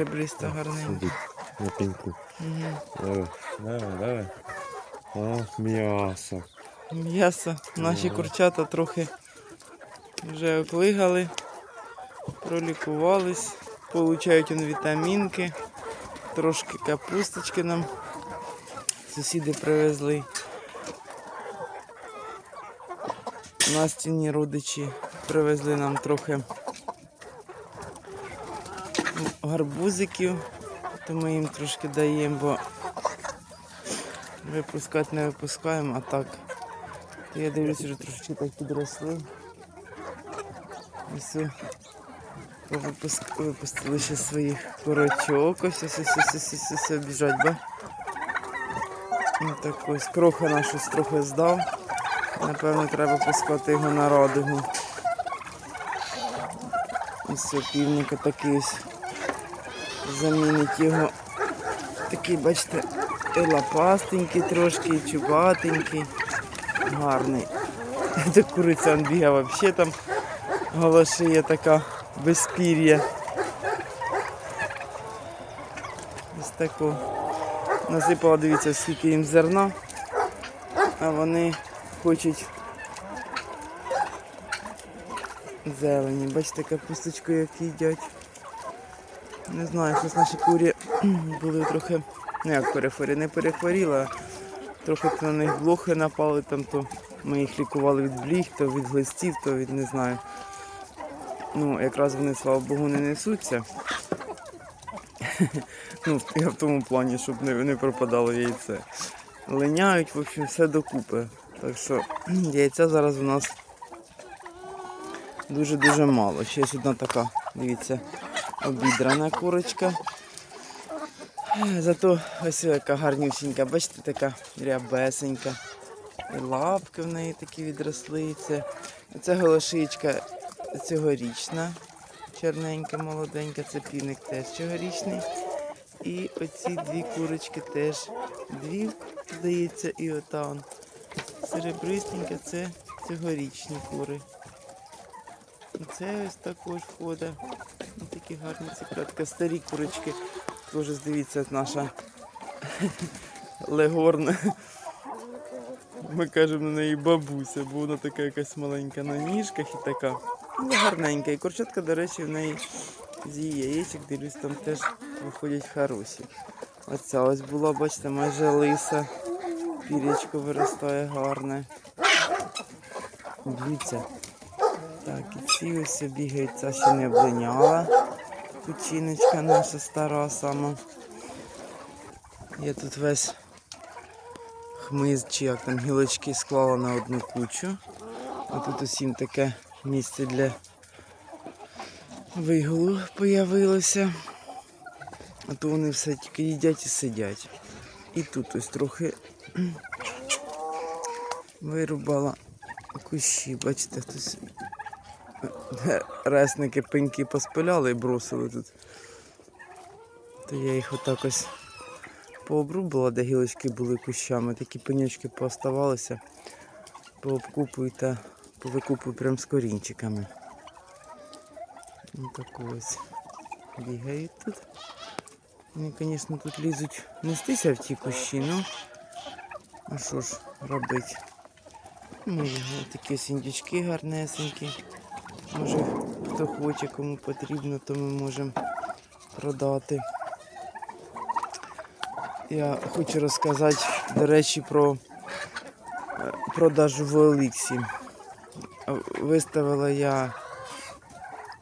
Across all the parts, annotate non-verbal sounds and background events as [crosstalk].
серебриста гарненька. На. Угу. Давай, давай, давай. О, м'ясо. М'ясо. Наші курчата трохи вже оклигали, пролікувались, получають он вітамінки, трошки капусточки нам сусіди привезли. Настіні родичі привезли нам трохи гарбузиків, то ми їм трошки даємо, бо випускати не випускаємо, а так. Я дивлюся, вже трошки так підросли. Ось о, повипуск... випустили ще своїх корочок. Ось ось ось ось ось ось, ось біжать, ба? Ну так ось кроха наш щось трохи здав. Напевно, треба пускати його на радугу. Ось півника такий ось. Замінить його. Такий, бачите, і лопастенький трошки, і чубатенький. Гарний. [laughs] Та куриця он бігає взагалі там голошиє така без пір'я. Ось таку. Насипала, дивіться, скільки їм зерна, а вони хочуть зелені. Бачите, капусточку як їдять. Не знаю, щось наші курі [clears throat] були трохи, ну як перехворі, не перехворіла, а трохи на них блохи напали, там то ми їх лікували від бліг, то від глистів, то від не знаю. Ну, якраз вони, слава Богу, не несуться. [laughs] ну, я в тому плані, щоб не, не пропадало яйце. Линяють, в общем, все докупи. Так що [clears throat] яйця зараз у нас дуже-дуже мало. Ще є одна така, дивіться, обідрана курочка. Зато ось яка гарнюсінька, бачите, така рябесенька. І лапки в неї такі відросли. Це, це голошичка цьогорічна, чорненька, молоденька, це півник теж цьогорічний. І оці дві курочки теж. Дві, здається, і ота он. Серебристенька це цьогорічні кури. І це ось також входить. Такі гарні цикатка. Старі курочки. Теж дивіться, наша [laughs] легорна. Ми кажемо на неї бабуся, бо вона така якась маленька на ніжках і така. Гарненька. І курчатка, до речі, в неї з її яєчок, дивлюсь, там теж виходять хороші. Оця ось була, бачите, майже лиса. Пірячко виростає гарне. Дивіться. Так, і ці ось бігають, ця ще не облиняла. Кучиночка наша стара сама. Я тут весь хмиз чи як там гілочки склала на одну кучу. А тут усім таке місце для вигулу появилося. А то вони все тільки їдять і сидять. І тут ось трохи вирубала кущі, бачите, хтось ресники пеньки поспиляли і бросили тут. То я їх отак ось пообрубала, де гілочки були кущами, такі пеньочки пооставалися, пообкупую та повикупую прям з корінчиками. Ось так ось бігають тут. Вони, звісно, тут лізуть нестися в ті кущі, ну а що ж робити? Ну, такі ось гарнесенькі. Може, хто хоче, кому потрібно, то ми можемо продати. Я хочу розказати, до речі, про е, продажу в Оліксі. Виставила я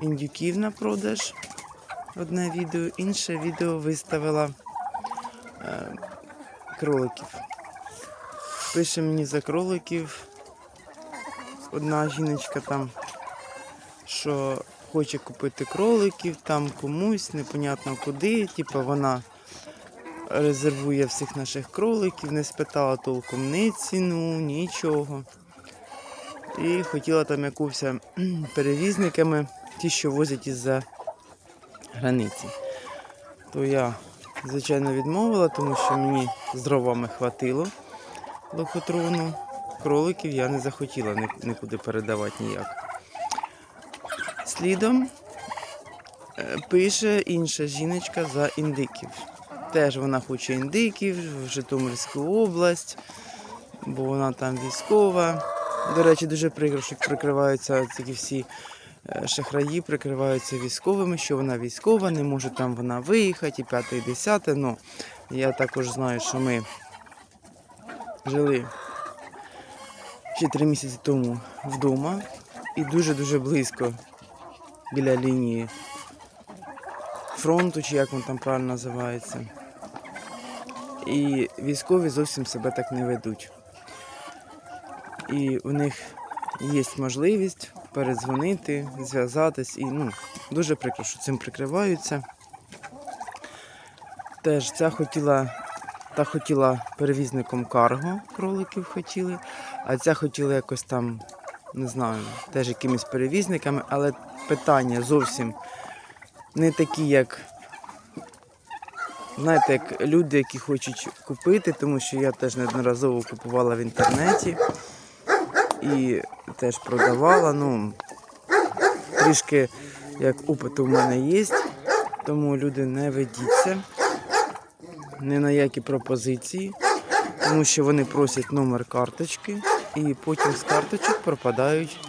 індюків на продаж. Одне відео, інше відео виставила е, кроликів. Пише мені за кроликів одна жіночка там, що хоче купити кроликів, там комусь, непонятно куди. Типу вона резервує всіх наших кроликів, не спитала толком ні ціну, нічого. І хотіла там якусь перевізниками, ті, що возять із-за границі. То я, звичайно, відмовила, тому що мені з дровами хватило лохотрону. Кроликів я не захотіла нікуди передавати ніяк. Слідом е, пише інша жіночка за індиків. Теж вона хоче індиків в Житомирську область, бо вона там військова. До речі, дуже прикро, що прикриваються ці всі е, шахраї, прикриваються військовими, що вона військова, не може там вона виїхати, і п'яте, і десяте. Ну, я також знаю, що ми жили ще три місяці тому вдома і дуже-дуже близько біля лінії фронту, чи як він там правильно називається. І військові зовсім себе так не ведуть. І у них є можливість передзвонити, зв'язатись і ну, дуже прикро, що цим прикриваються. Теж ця хотіла, та хотіла перевізником карго, кроликів хотіли, а ця хотіла якось там, не знаю, теж якимись перевізниками, але питання зовсім не такі, як. Знаєте, як люди, які хочуть купити, тому що я теж неодноразово купувала в інтернеті і теж продавала. Ну, трішки як опиту в мене є, тому люди не ведіться ні на які пропозиції, тому що вони просять номер карточки і потім з карточок пропадають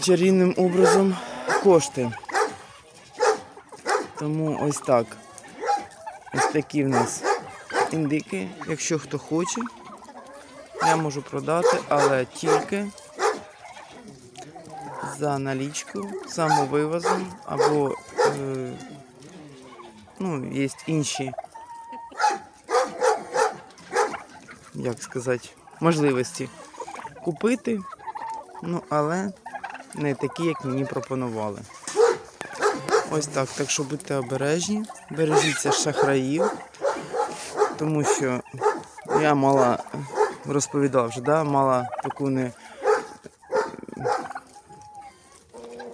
чарівним образом кошти. Тому ось так. Ось такі в нас індики. Якщо хто хоче, я можу продати, але тільки за налічку, самовивозом або е, ну, є інші, як сказати, можливості купити, ну, але не такі, як мені пропонували. Ось так. Так що будьте обережні, бережіться шахраїв, тому що я мала, розповідав вже, да, мала таку не,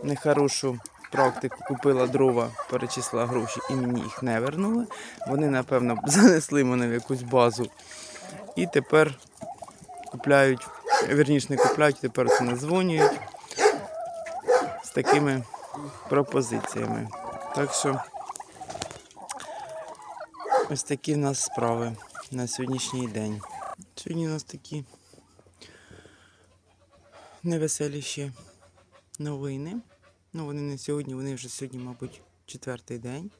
нехорошу практику, купила дрова, перечисла гроші і мені їх не вернули. Вони, напевно, [laughs] занесли мене в якусь базу. І тепер купляють, верніше не купляють, тепер це надзвонюють з такими пропозиціями. Так що ось такі в нас справи на сьогоднішній день. Сьогодні у нас такі невеселі ще новини. Ну, вони не сьогодні, вони вже сьогодні, мабуть, четвертий день.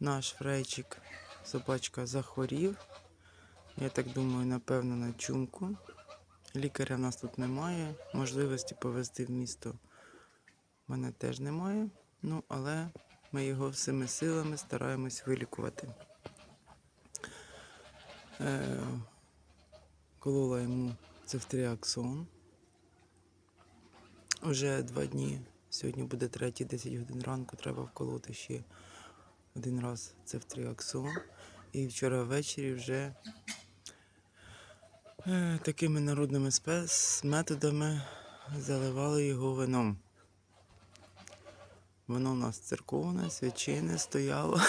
Наш фрейчик, собачка, захворів. Я так думаю, напевно, на чумку. Лікаря в нас тут немає. Можливості повезти в місто мене теж немає. Ну, але ми його всіми силами стараємось вилікувати. Е, колола йому цефтріаксон. Уже два дні. Сьогодні буде третій, 10 годин ранку. Треба вколоти ще один раз цефтріаксон. І вчора ввечері вже такими народними методами заливали його вином. Воно у нас церковне, свячене стояло.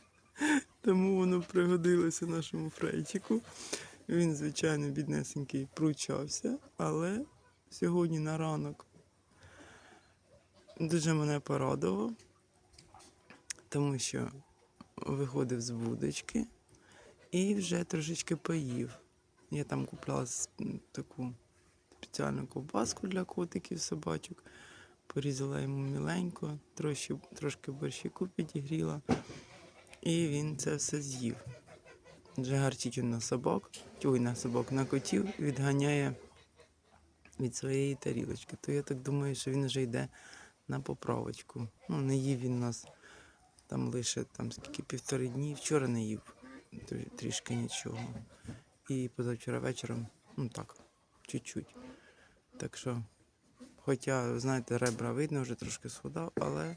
[laughs] Тому воно пригодилося нашому фрейчику. Він, звичайно, біднесенький пручався, але сьогодні на ранок дуже мене порадував, тому що виходив з будочки і вже трошечки поїв. Я там м, таку спеціальну ковбаску для котиків, собачок. Порізала йому міленько, трошки, трошки борщику підігріла. І він це все з'їв. Вже гарчить на собак, ой, на собак, на котів відганяє від своєї тарілочки. То я так думаю, що він вже йде на поправочку. Ну, не їв він нас там лише там скільки півтори дні. Вчора не їв трішки нічого. І позавчора вечором, ну так, чуть-чуть. Так що Хоча, знаєте, ребра видно, вже трошки сходав, але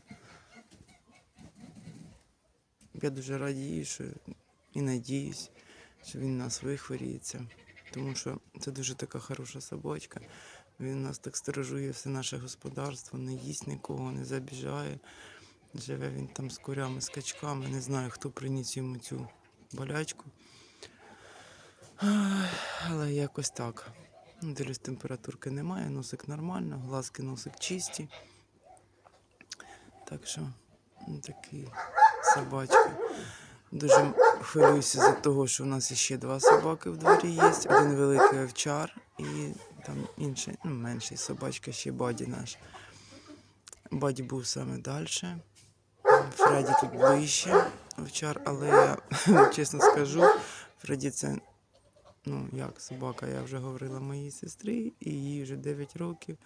я дуже радію, що і надіюсь, що він у нас вихворіється. Тому що це дуже така хороша собачка. Він нас так сторожує все наше господарство, не їсть нікого, не забіжає. Живе він там з курями, з качками. Не знаю, хто приніс йому цю болячку. Але якось так. Ну, Дивлюсь, температурки немає, носик нормально, глазки носик чисті. Так що м, такий собачка. Дуже хвилююся за того, що в нас ще два собаки в дворі є. Один великий овчар і там інший, ну, менший собачка, ще баді наш. Баді був саме далі. Фредді тут ближче, овчар, але я [laughs] чесно скажу, Фредді це, ну як собака, я вже говорила моїй сестрі, і їй вже 9 років.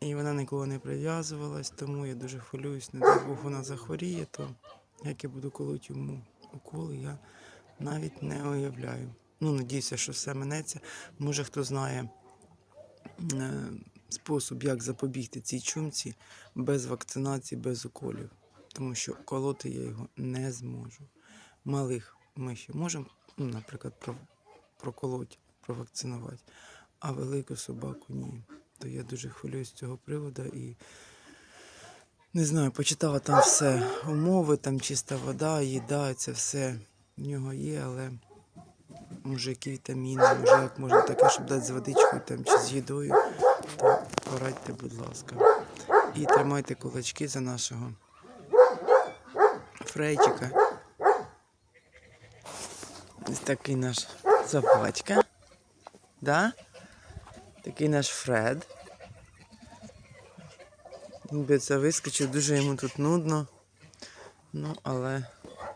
І вона ніколи не прив'язувалась, тому я дуже хвилююсь, не дай Бог вона захворіє, то як я буду колоть йому уколи, я навіть не уявляю. Ну, надіюся, що все минеться. Може, хто знає е, спосіб, як запобігти цій чумці без вакцинації, без уколів. Тому що колоти я його не зможу. Малих ми ще можемо, наприклад, про, проколоть, провакцинувати, а велику собаку ні. То я дуже хвилююсь з цього приводу і не знаю, почитала там все умови, там чиста вода, їда, це все в нього є, але може які вітаміни, може як можна таке, щоб дати з водичкою там чи з їдою, то порадьте, будь ласка. І тримайте кулачки за нашого Фрейчика. Ось такий наш собачка. Да? Такий наш Фред. Він би це вискочив, дуже йому тут нудно. Ну, але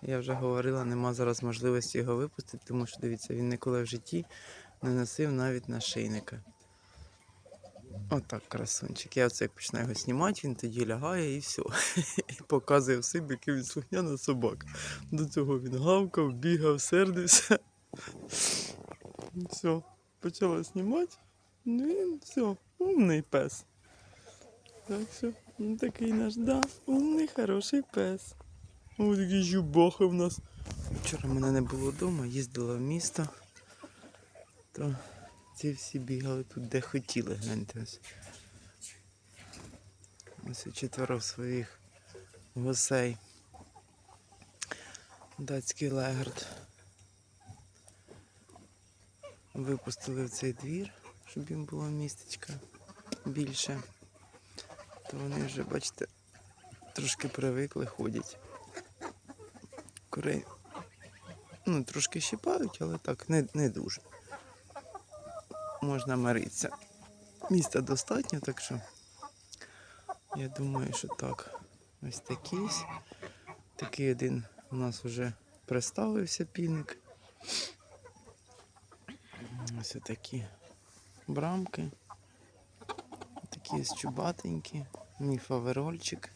я вже говорила, нема зараз можливості його випустити, тому що дивіться, він ніколи в житті не носив навіть нашийника. Отак, красунчик. Я оце як починаю його знімати, він тоді лягає і все. [laughs] І показує всім, який він слухняна собака. До цього він гавкав, бігав, сердився. Все, почала знімати. Ну він все, умний пес. Так що, ну такий наш, да, умний, хороший пес. Ось такий жубоха в нас. Вчора мене не було вдома, їздила в місто. То ці всі бігали тут, де хотіли, гляньте ось. Ось четверо своїх гусей. Датський легард. Випустили в цей двір, щоб їм було містечка більше. То вони вже, бачите, трошки привикли, ходять. Курей. Ну, трошки щипають, але так, не, не дуже. Можна миритися. Міста достатньо, так що я думаю, що так. Ось ось. Такий один у нас вже представився півник. Ось такі брамки. Такі чубатенькі. Мій фаверольчик.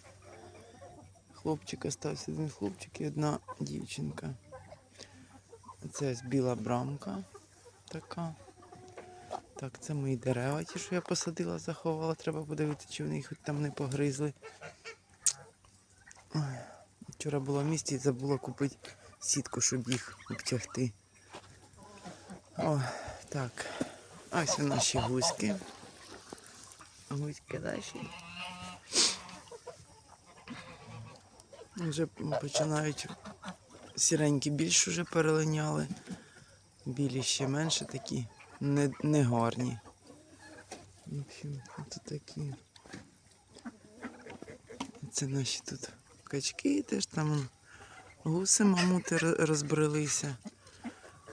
Хлопчик остався один хлопчик і одна дівчинка. Це біла брамка така. Так, це мої дерева, ті, що я посадила, заховала. Треба подивитися, чи вони їх хоч там не погризли. Вчора була в місті і забула купити сітку, щоб їх обтягти. О, так. Ось наші гуськи. Гуськи наші. Вже починають сіренькі більш уже перелиняли. Білі ще менше такі не, не гарні. В общем, це такі. Це наші тут качки теж там гуси мамути розбрелися.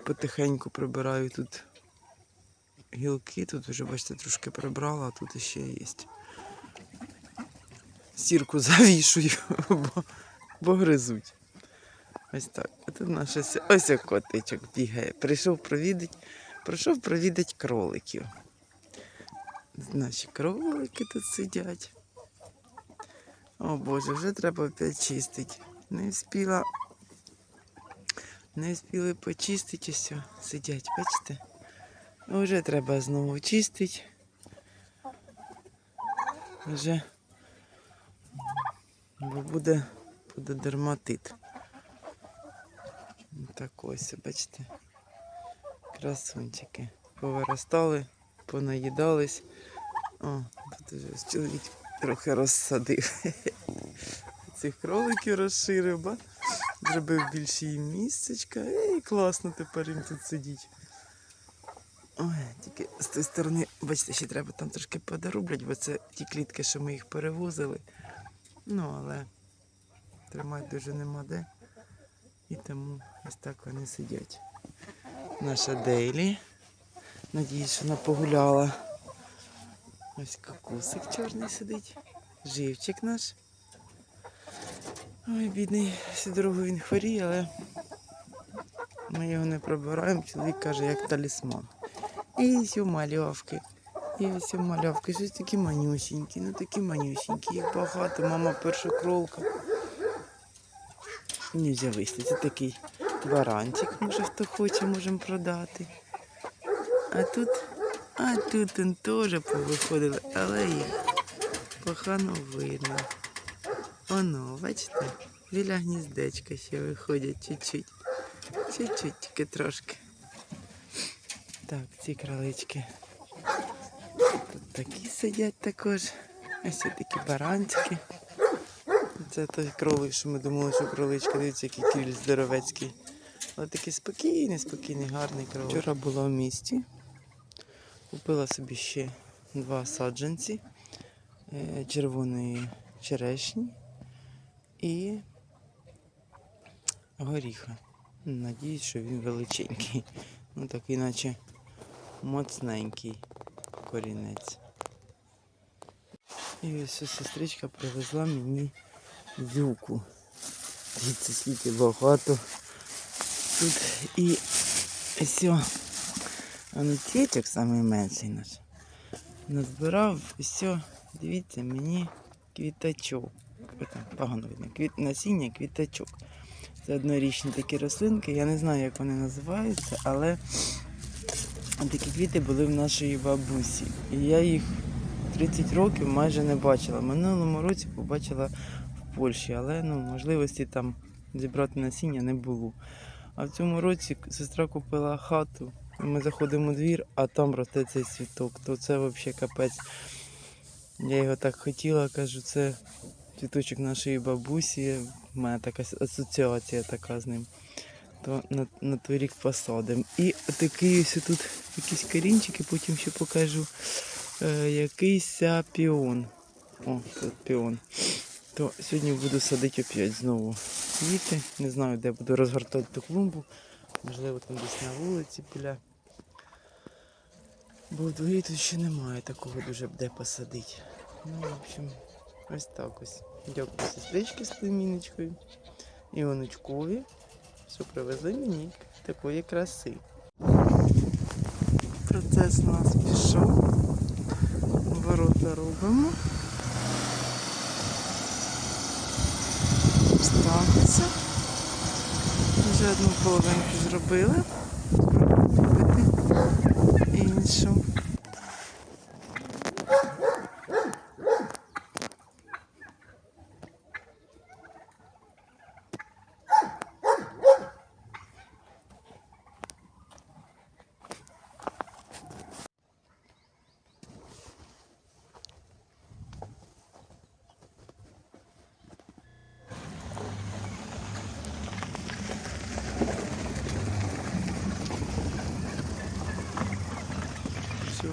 Потихеньку прибираю тут гілки. Тут вже, бачите, трошки прибрала, а тут ще є. Сірку завішую, [laughs] бо, бо гризуть. Ось так. А тут наш ось, котичок бігає. Прийшов провідати, прийшов провідати кроликів. Наші кролики тут сидять. О Боже, вже треба опять чистити. Не встигла. Не встигли почистити все. Сидять, бачите? Вже треба знову чистити. Вже бо буде, буде дерматит. Так ось, бачите. Красунчики. Повиростали, понаїдались. О, тут вже чоловік трохи розсадив. [laughs] Цих кроликів розширив, ба? Зробив більше їм місцечка. Ей, класно тепер їм тут сидіть. Ой, тільки з тої сторони, бачите, ще треба там трошки подорублять, бо це ті клітки, що ми їх перевозили. Ну, але тримати дуже нема де. І тому ось так вони сидять. Наша Дейлі. Надіюсь, вона погуляла. Ось кокусик чорний сидить. Живчик наш. Ой, бідний, всю він хворіє, але ми його не пробираємо. Чоловік каже, як талісман. І ось у мальовки. І ось у мальовки. Щось такі манюсінькі, ну такі манюсінькі. Їх багато, мама перша кролка. Нельзя висти. Це такий баранчик, може хто хоче, можемо продати. А тут, а тут він теж повиходили, але їх погано видно. Оно, бачите, біля гніздечка ще виходять чуть-чуть. Чуть-чуть, тільки трошки. Так, ці кролички. Тут такі сидять також. Ось такі баранчики. Це той кролик, що ми думали, що кроличка, дивіться, який кріль здоровецький. Але такий спокійний, спокійний, гарний кролик. Вчора була в місті. Купила собі ще два саджанці е, червоної черешні і горіха. Надіюсь, що він величенький. Ну такий, наче моцненький корінець. І ось сестричка привезла мені юку. Дивіться, скільки багато. Тут і ось. о, Анутєчок самий менший наш. Назбирав все, дивіться, мені квітачок. Ой, погано видно. Квіт, насіння квітачок. Це однорічні такі рослинки. Я не знаю, як вони називаються, але такі квіти були в нашої бабусі. І я їх 30 років майже не бачила. Минулому році побачила в Польщі, але ну, можливості там зібрати насіння не було. А в цьому році сестра купила хату. Ми заходимо у двір, а там росте цей цвіток. То це взагалі капець. Я його так хотіла, кажу, це цвіточок нашої бабусі. У мене така асоціація така з ним. То на, на той рік посадимо. І такий ось тут якісь корінчики, потім ще покажу. Е, якийсь піон. О, тут піон. То сьогодні буду садити опять знову квіти. Не знаю, де буду розгортати ту клумбу. Можливо, там десь на вулиці біля. Бо в тут ще немає такого дуже де посадити. Ну, в общем, ось так ось. Дякую сестрички з племінничкою і онучкові, що привезли мені такої краси. Процес у нас пішов. Ворота робимо. Ставиться. Вже одну половинку зробили. Спробуємо іншу.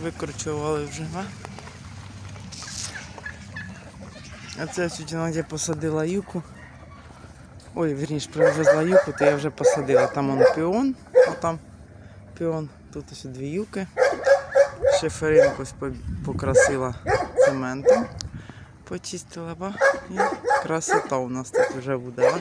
Викорчували вже, а? А це сьогодні Надя посадила юку. Ой, вірніше, привезла юку, то я вже посадила. Там он піон, а там піон, тут ось дві юки. Ось покрасила цементом. Почистила, ба. І красота у нас тут вже буде, а?